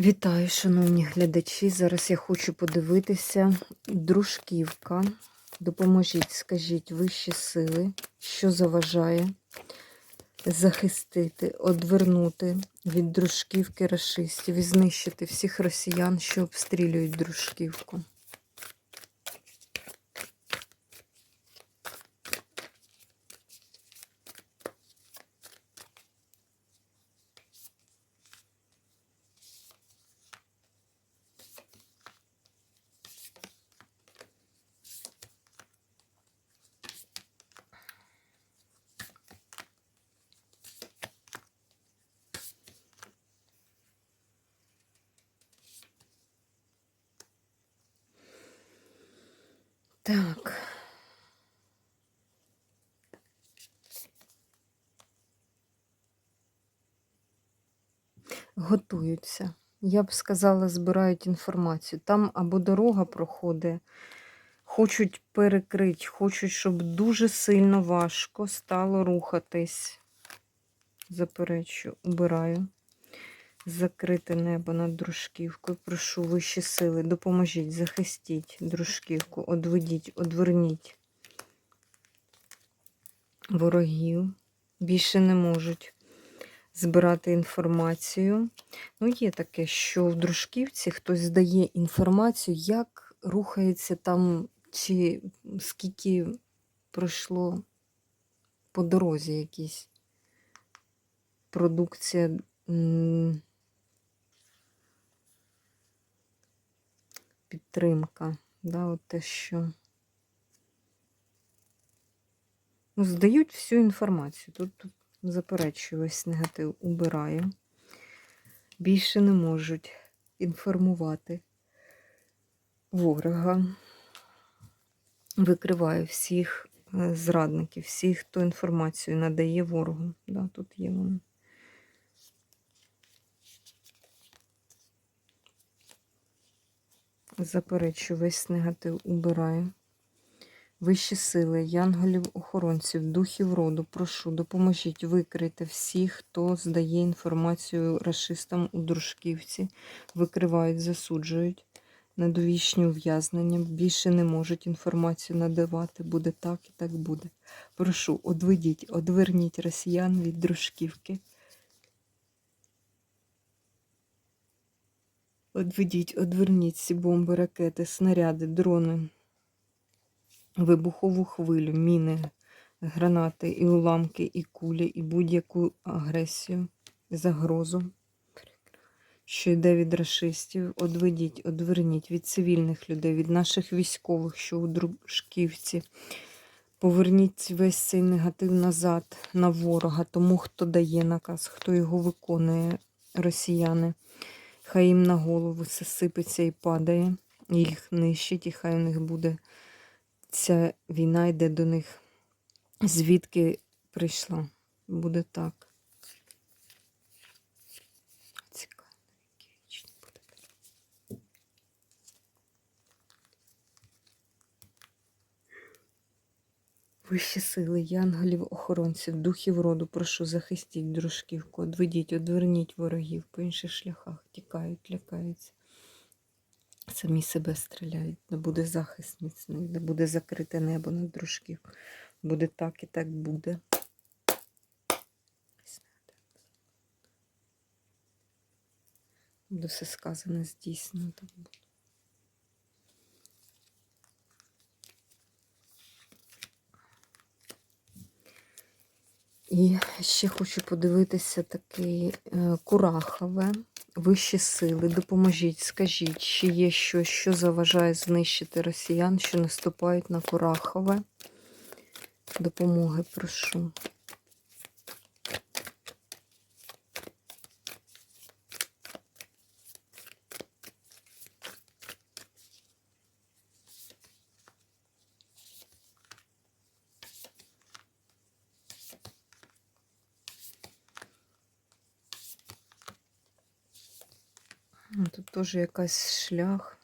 Вітаю, шановні глядачі. Зараз я хочу подивитися дружківка. Допоможіть, скажіть вищі сили, що заважає захистити, одвернути від дружківки рашистів і знищити всіх росіян, що обстрілюють дружківку. Так. Готуються. Я б сказала, збирають інформацію. Там або дорога проходить, хочуть перекрити, хочуть, щоб дуже сильно важко стало рухатись. Заперечу, убираю. Закрите небо над дружківкою. Прошу вищі сили, допоможіть, захистіть дружківку, одведіть, одверніть ворогів. Більше не можуть збирати інформацію. Ну, є таке, що в дружківці хтось здає інформацію, як рухається там, чи скільки пройшло по дорозі якісь продукція. Підтримка, да, от те, що ну, здають всю інформацію. Тут, тут заперечую весь негатив, убираю. Більше не можуть інформувати ворога. Викриваю всіх е, зрадників, всіх, хто інформацію надає ворогу. Да, тут є вони. Заперечу, весь негатив убираю. Вищі сили, янголів-охоронців, духів роду, прошу, допоможіть викрити всіх, хто здає інформацію расистам у дружківці, викривають, засуджують на довічні ув'язнення, більше не можуть інформацію надавати. Буде так і так буде. Прошу, одведіть, одверніть росіян від дружківки. Одведіть, одверніть ці бомби, ракети, снаряди, дрони, вибухову хвилю, міни, гранати, і уламки, і кулі, і будь-яку агресію, загрозу, що йде від расистів. Одведіть, одверніть від цивільних людей, від наших військових, що у дружківці. Поверніть весь цей негатив назад на ворога, тому хто дає наказ, хто його виконує, росіяни. Хай їм на голову все сипеться і падає, їх нищить, і хай у них буде ця війна йде до них. Звідки прийшла? Буде так. Вищі сили, янголів, охоронців, духів роду, прошу, захистіть дружківку, одведіть, одверніть ворогів по інших шляхах, тікають, лякаються. Самі себе стріляють, не буде захист міцний, не буде закрите небо над дружків. Буде так і так буде. Буде все сказане здійснено так буде. І ще хочу подивитися такий е, Курахове, вищі сили. Допоможіть, скажіть, чи є щось, що заважає знищити росіян, що наступають на Курахове. Допомоги прошу. Тут теж якась шлях.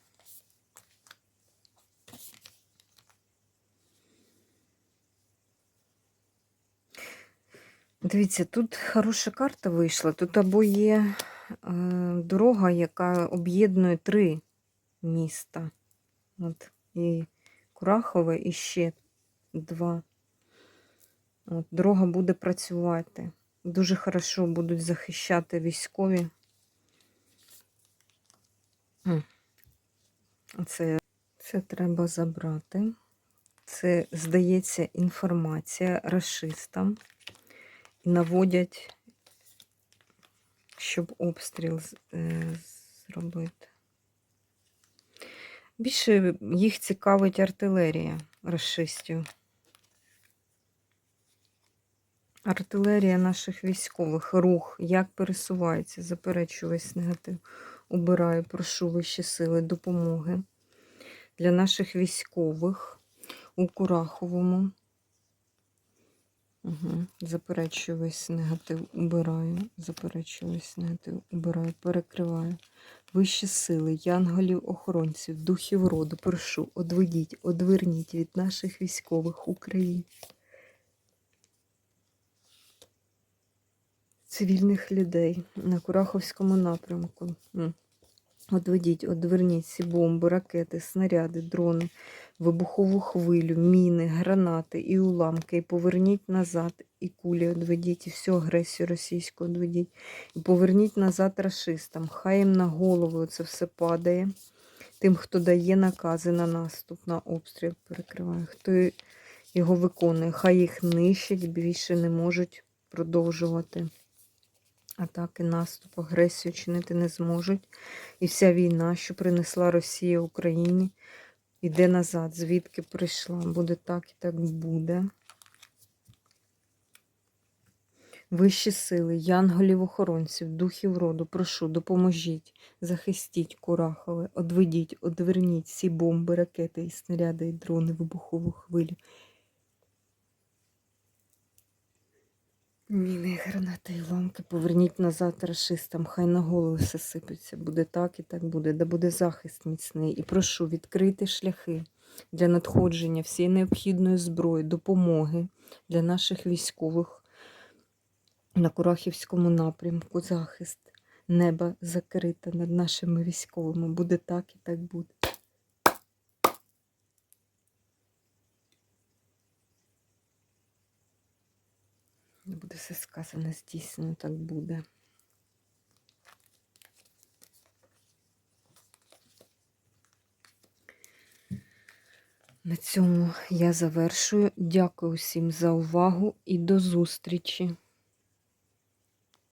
Дивіться, тут хороша карта вийшла. Тут або є е, дорога, яка об'єднує три міста. От, і Курахове, і ще два. От, дорога буде працювати. Дуже хорошо будуть захищати військові. Це, це треба забрати. Це, здається, інформація расистам. І наводять, щоб обстріл е, зробити. Більше їх цікавить артилерія расистів. Артилерія наших військових, рух, як пересувається, заперечую весь негатив. Убираю, прошу вищі сили допомоги для наших військових у Кураховому. Угу. Заперечую весь негатив, убираю, заперечую весь негатив, убираю, перекриваю. Вищі сили, янголів, охоронців, духів роду, прошу, одведіть, одверніть від наших військових Україн. Цивільних людей на Кураховському напрямку. Одведіть, одверніть всі бомби, ракети, снаряди, дрони, вибухову хвилю, міни, гранати і уламки. І поверніть назад, і кулі одведіть, і всю агресію російську одведіть. І поверніть назад расистам. Хай їм на голову це все падає. Тим, хто дає накази на наступ, на обстріл перекриває, хто його виконує, хай їх нищать, більше не можуть продовжувати. Атаки, наступ, агресію чинити не зможуть. І вся війна, що принесла Росія Україні, йде назад, звідки прийшла. Буде так і так буде. Вищі сили, янголів-охоронців, духів роду, прошу, допоможіть, захистіть Курахове, одведіть, одверніть всі бомби, ракети і снаряди, і дрони, вибухову хвилю. Міни, гранати і ламки поверніть назад расистам, хай на голови все сипеться. Буде так і так буде, да буде захист міцний. І прошу відкрити шляхи для надходження всієї необхідної зброї, допомоги для наших військових на Курахівському напрямку. Захист неба закрита над нашими військовими. Буде так і так буде. Буде все сказано, здійснено, так буде. На цьому я завершую. Дякую всім за увагу і до зустрічі!